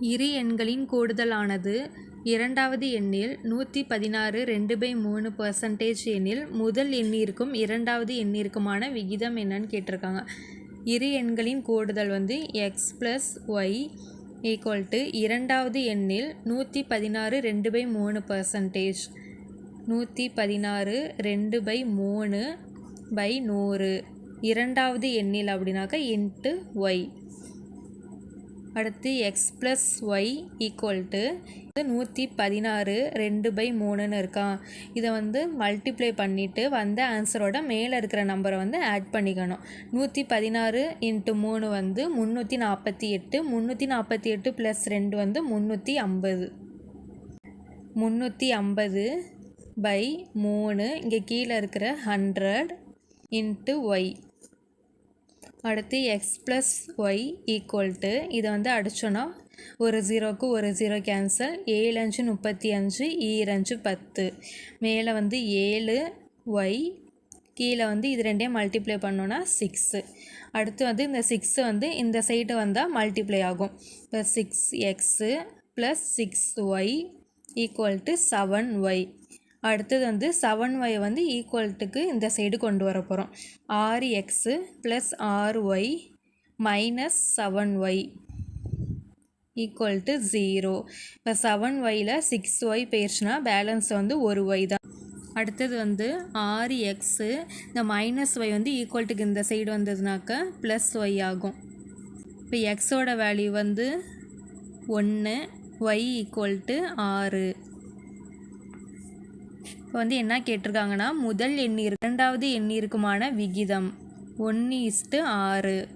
இரு எண்களின் கூடுதலானது. இரண்டாவது எண்ணில் நூற்றி பதினாறு ரெண்டு பை மூணு பர்சன்டேஜ் எண்ணில் முதல் எண்ணிற்கும் இரண்டாவது எண்ணிற்குமான விகிதம் என்னன்னு கேட்டிருக்காங்க. இரு எண்களின் கூடுதல் வந்து x plus y equal to இரண்டாவது எண்ணில் நூற்றி பதினாறு ரெண்டு பை மூணு பர்சன்டேஜ் நூற்றி பதினாறு ரெண்டு பை மூணு பை நூறு. இரண்டாவது எண்ணில் அப்படின்னாக்கா இன்ட்டு ஒய் அடுத்து x plus y equal to நூற்றி பதினாறு ரெண்டு பை மூணுன்னு இருக்கான் இதை வந்து மல்டிப்ளை பண்ணிவிட்டு வந்த ஆன்சரோட மேலே இருக்கிற நம்பரை வந்து ஆட் பண்ணிக்கணும். நூற்றி பதினாறு இன்ட்டு மூணு வந்து முந்நூற்றி நாற்பத்தி எட்டு முந்நூற்றி நாற்பத்தி எட்டு ப்ளஸ் ரெண்டு வந்து முந்நூற்றி ஐம்பது முந்நூற்றி ஐம்பது பை மூணு இங்கே கீழே இருக்கிற ஹண்ட்ரட் இன்ட்டு ஒய் அடுத்து x plus y equal to இதை வந்து அடித்தோன்னா ஒரு ஜீரோக்கு ஒரு ஜீரோ கேன்சல் ஏழு அஞ்சு முப்பத்தி அஞ்சு ஈரஞ்சு பத்து. மேலே வந்து ஏழு ஒய் கீழே வந்து இது ரெண்டையும் மல்டிப்ளை பண்ணோன்னா சிக்ஸு அடுத்து வந்து இந்த சிக்ஸு வந்து இந்த சைடு வந்தால் மல்டிப்ளை ஆகும். இப்போ six x plus six y equal to seven y அடுத்தது வந்து செவன் ஒய் வந்து ஈக்குவல்ட்டுக்கு இந்த சைடு கொண்டு வர போகிறோம் ஆறு எக்ஸு ப்ளஸ் ஆறு y minus seven y equal to zero இப்போ செவன் ஒயில் சிக்ஸ் ஒய் போயிடுச்சுன்னா பேலன்ஸ் வந்து ஒரு ஒய் தான். அடுத்தது வந்து ஆறு எக்ஸு இந்த மைனஸ் ஒய் வந்து ஈக்குவல்ட்டுக்கு இந்த சைடு வந்ததுனாக்க ப்ளஸ் ஒய் ஆகும். இப்போ எக்ஸோட வேல்யூ வந்து ஒன்று ஒய் ஈக்குவல் டு ஆறு. இப்போ வந்து என்ன கேட்டிருக்காங்கன்னா முதல் எண்ணி இரண்டாவது எண்ணீருக்குமான விகிதம். ஒன்று இஸ்ட்டு ஆறு.